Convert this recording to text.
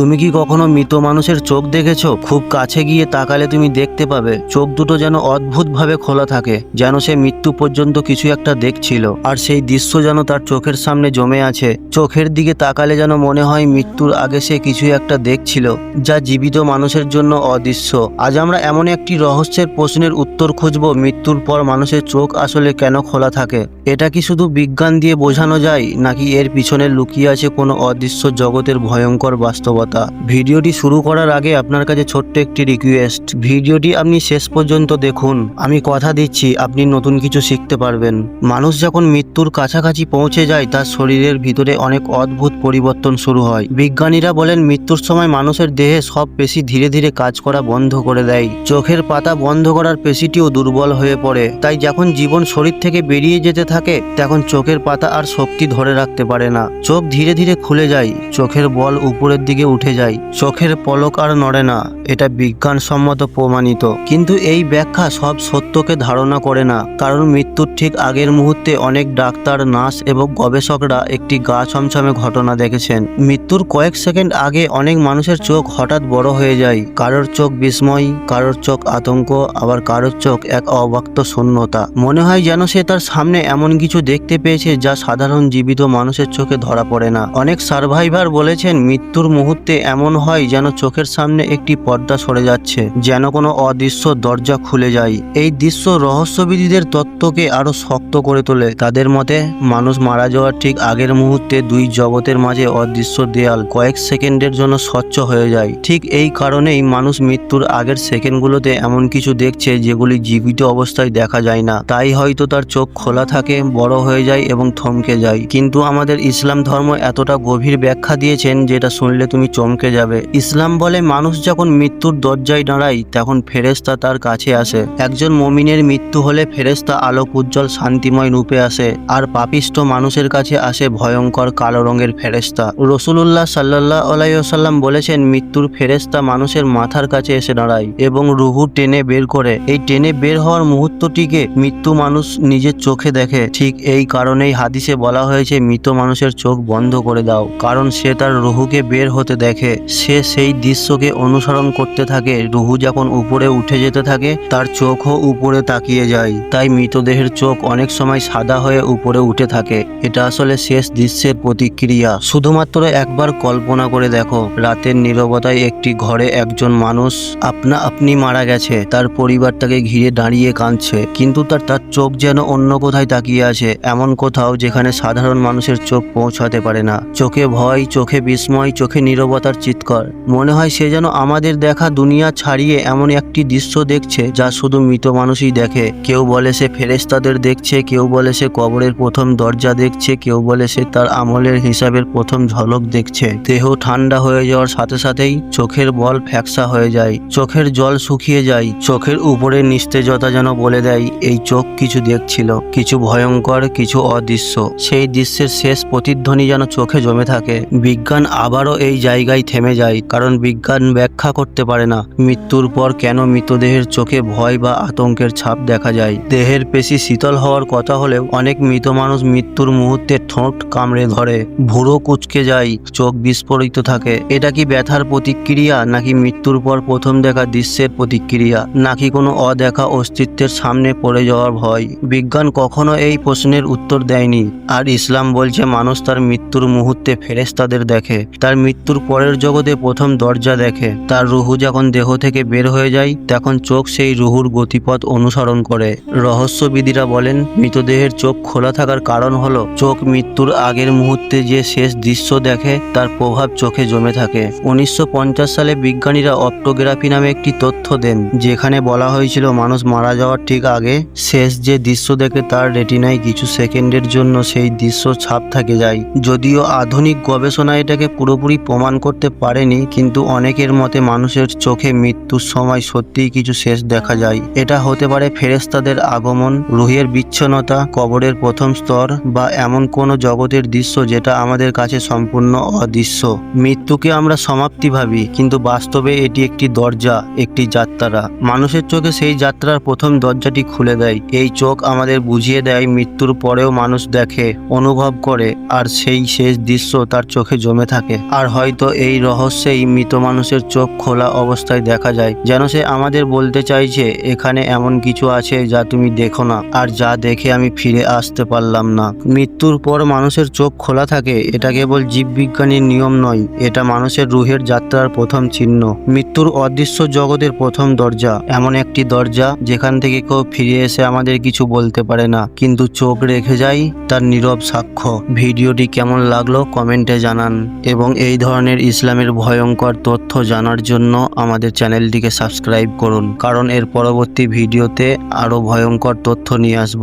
তুমি কি কখনো মৃত মানুষের চোখ দেখেছ? খুব কাছে গিয়ে তাকালে তুমি দেখতে পাবে। চোখ দুটো যেন অদ্ভুতভাবে খোলা থাকে, যেন সে মৃত্যু পর্যন্ত কিছু একটা দেখছিল। আর সেই দৃশ্য যেন তার চোখের সামনে জমে আছে। চোখের দিকে তাকালে যেন মনে হয় মৃত্যুর আগে সে কিছু একটা দেখছিল, যা জীবিত মানুষের জন্য অদৃশ্য। আজ আমরা এমন একটি রহস্যের প্রশ্নের উত্তর খুঁজব, মৃত্যুর পর মানুষের চোখ আসলে কেন খোলা থাকে? এটা কি শুধু বিজ্ঞান দিয়ে বোঝানো যায়, নাকি এর পিছনে লুকিয়ে আছে কোনো অদৃশ্য জগতের ভয়ঙ্কর বাস্তবতা? ভিডিওটি শুরু করার আগে আপনার কাছে ছোট্ট একটি রিকোয়েস্ট ভিডিওটি আপনি শেষ পর্যন্ত দেখুন। আমি কথা দিচ্ছি, আপনি নতুন কিছু শিখতে পারবেন। মানুষ যখন মৃত্যুর কাছাকাছি পৌঁছে যায়, তার শরীরের ভিতরে অনেক অদ্ভুত পরিবর্তন শুরু হয়। বিজ্ঞানীরা বলেন, মৃত্যুর সময় মানুষের দেহে সব পেশি ধীরে ধীরে কাজ করা বন্ধ করে দেয়। চোখের পাতা বন্ধ করার পেশিটিও দুর্বল হয়ে পড়ে। তাই যখন জীবন শরীর থেকে বেরিয়ে যেতে থাকে, তখন চোখের পাতা আর শক্তি ধরে রাখতে পারে না। চোখ ধীরে ধীরে খুলে যায়। চোখের বল উপরের দিকে উঠে যায়। চোখের পলক আর নড়ে না, এটা বিজ্ঞানসম্মত প্রমাণিত। কিন্তু এই ব্যাখ্যা সব সত্যকে ধারণা করে না, কারণ মৃত্যুর ঠিক আগের মুহূর্তে অনেক ডাক্তার, নার্স এবং গবেষকরা একটি গা ছমছমে ঘটনা দেখেছেন। মৃত্যুর কয়েক সেকেন্ড আগে অনেক মানুষের চোখ হঠাৎ বড় হয়ে যায়। কারোর চোখ বিস্ময়, কারোর চোখ আতঙ্ক, আবার কারোর চোখ এক অবাক্ত শূন্যতা। মনে হয় যেন সে তার সামনে এমন কিছু দেখতে পেয়েছে যা সাধারণ জীবিত মানুষের চোখে ধরা পড়ে না। অনেক সার্ভাইভার বলেছেন, মৃত্যুর মুহূর্তে এমন হয় যেন চোখের সামনে একটি পর্দা সরে যাচ্ছে, যেন কোনো অদৃশ্য দরজা খুলে যায়। এই দৃশ্য রহস্যবিদীদের তত্ত্বকে আরও শক্ত করে তোলে। তাদের মতে, মানুষ মারা যাওয়ার ঠিক আগের মুহূর্তে দুই জগতের মাঝে অদৃশ্য দেয়াল কয়েক সেকেন্ডের জন্য স্বচ্ছ হয়ে যায়। ঠিক এই কারণেই মানুষ মৃত্যুর আগের সেকেন্ডগুলোতে এমন কিছু দেখছে যেগুলি জীবিত অবস্থায় দেখা যায় না। তাই হয়তো তার চোখ খোলা থাকে, বড় হয়ে যায় এবং থমকে যায়। কিন্তু আমাদের ইসলাম ধর্ম এতটা গভীর ব্যাখ্যা দিয়েছেন যেটা শুনলে তুমি চমকে যাবে। ইসলাম বলে, মানুষ যখন মৃত্যুর দরজায় দাঁড়ায়, তখন ফেরেশতা তার কাছে আসে। একজন মমিনের মৃত্যু হলে ফেরেশতা আলোক, উজ্জ্বল, শান্তিময় রূপে আসে। আর পাপিষ্ট মানুষের কাছে আসে ভয়ঙ্কর কালো রঙের ফেরেশতা। রসুলুল্লাহ সাল্লাহ আলাইসাল্লাম বলেছেন, মৃত্যুর ফেরেশতা মানুষের মাথার কাছে এসে দাঁড়ায় এবং রুহু টেনে বের করে। এই টেনে বের হওয়ার মুহূর্তটিকে মৃত্যু মানুষ নিজের চোখে দেখে। ঠিক এই কারণেই হাদিসে বলা হয়েছে, মৃত মানুষের চোখ বন্ধ করে দাও, কারণ সে তার রুহুকে বের হতে দেখে সে সেই দৃশ্যকে অনুসরণ করতে থাকে। রুহু যখন উপরে উঠে যেতে থাকে, তার চোখও উপরে তাকিয়ে যায়। তাই মৃতদেহের চোখ অনেক সময় সাদা হয়ে উপরে উঠে থাকে। এটা আসলে শেষ দৃশ্যের প্রতিক্রিয়া। শুধুমাত্র একবার কল্পনা করে দেখো, রাতের নীরবতায় একটি ঘরে একজন মানুষ আপনা আপনি মারা গেছে। তার পরিবার তাকে ঘিরে দাঁড়িয়ে কাঁদছে। কিন্তু তার তার চোখ যেন অন্য কোথায় তাকিয়ে আছে। এমন কোথাও যেখানে সাধারণ মানুষের চোখ পৌঁছাতে পারে না। চোখে ভয়, চোখে বিস্ময়, চোখে নীরবতার চিৎকার। মনে হয় সে যেন আমাদের দেখা দুনিয়া ছাড়িয়ে এমন একটি দৃশ্য দেখছে যা শুধু মৃত মানুষই দেখে। কেউ বলে সে ফেরেস্তাদের দেখছে, কেউ বলে সে কবরের প্রথম দরজা দেখছে, কেউ বলে সে তার আমলের হিসাবের প্রথম ঝলক দেখছে। দেহ ঠান্ডা হয়ে যাওয়ার সাথে সাথেই চোখের বল ফ্যাকসা হয়ে যায়, চোখের জল শুকিয়ে যায়, চোখের উপরে নিস্তেজতা যেন বলে দেয়, এই চোখ কিছু দেখছিল, কিছু ভয়ঙ্কর, কিছু অদৃশ্য। সেই দৃশ্যের শেষ প্রতিধ্বনি যেন চোখে জমে থাকে। বিজ্ঞান আবারও এই জায়গায় থেমে যায়, কারণ বিজ্ঞান ব্যাখ্যা করতে পারে না। মৃত্যুর পর কেন মৃতদেহের চোখে ভয় বা আতঙ্কের ছাপ দেখা যায়? দেহের পেশি শীতল হওয়ার কথা হলেও অনেক মৃত মানুষ মৃত্যুর মুহূর্তে ঠোঁট কামড়ে ধরে। ভুড়ো কুচকে যায়, চোখ বিস্ফোরিত থাকে। এটা কি ব্যথার প্রতিক্রিয়া, নাকি মৃত্যুর পর প্রথম দেখা দৃশ্যের প্রতিক্রিয়া? নাকি কোনো অদেখা অস্তিত্বের সামনে পড়ে যাওয়ার ভয়? বিজ্ঞান কখনো এই প্রশ্নের উত্তর দেয়নি। আর ইসলাম বলছে, মানুষ তার মৃত্যুর মুহূর্তে ফেরেস্তাদের দেখে। তার মৃত্যুর পরের জগতে প্রথম দরজা দেখে, তার রুহু যখন দেহ থেকে বের হয়ে যায়, তখন চোখ সেই রুহুর গতিপথ অনুসরণ করে। রহস্যবিদিরা বলেন, মৃতদেহের চোখ খোলা থাকার কারণ হলো, চোখ মৃত্যুর আগের মুহূর্তে যে শেষ দৃশ্য দেখে, তার প্রভাব চোখে জমে থাকে। উনিশশো পঞ্চাশ সালে বিজ্ঞানীরা অপ্টোগ্রাফি নামে একটি তথ্য দেন, যেখানে বলা হয়েছিল, মানুষ মারা যাওয়ার ঠিক আগে, শেষ যে দৃশ্য দেখে তার রেটিনায় কিছু সেকেন্ডের জন্য সেই দৃশ্য ছাপ থাকে যায়। যদিও আধুনিক গবেষণা এটাকে পুরোপুরি প্রমাণ করতে পারেনি, কিন্তু অনেকের মতে মানুষের চোখে মৃত্যুর সময় সত্যিই কিছু শেষ দেখা যায়। এটা হতে পারে ফেরেস্তাদের আগমন, রুহের বিচ্ছন্নতা, কবরের প্রথম স্তর, বা এমন কোনো জগতের দৃশ্য যেটা আমাদের কাছে সম্পূর্ণ অদৃশ্য। মৃত্যুকে আমরা সমাপ্তি ভাবি, কিন্তু বাস্তবে এটি একটি দরজা, একটি যাত্রা। মানুষের চোখে সেই যাত্রার প্রথম দরজাটি খুলে দেয়। এই চোখ আমাদের বুঝিয়ে দেয়, মৃত্যুর পরেও মানুষ দেখে, অনুভব করে, আর সেই শেষ দৃশ্য তার চোখে জমে থাকে। আর হয়তো এই রহস্যেই মৃত মানুষের চোখ খোলা অবস্থায় দেখা যায়, যেন সে আমাদের বলতে চাইছে, এখানে এমন কিছু আছে যা তুমি দেখো না, আর যা দেখে আমি ফিরে আসতে পারলাম না। মৃত্যুর পর মানুষের চোখ খোলা থাকে, এটা কেবল জীববিজ্ঞানীর নিয়ম নয়, এটা মানুষের রুহের যাত্রার প্রথম চিহ্ন। মৃত্যুর অদৃশ্য জগতের প্রথম দরজা, এমন একটি দরজা, যেখান থেকে কেউ ফিরে এসে আমাদের কিছু বলতে পারে না, কিন্তু চোখ রেখে যায় তার নীরব সাক্ষ্য। ভিডিওটি কেমন লাগল কমেন্টে জানান, এবং এই ধরনের ইসলামের ভয়ঙ্কর তথ্য জানার জন্য আমাদের চ্যানেলটিকে সাবস্ক্রাইব করুন, কারণ এর পরবর্তী ভিডিওতে আরও ভয়ঙ্কর তথ্য নিয়ে আসব।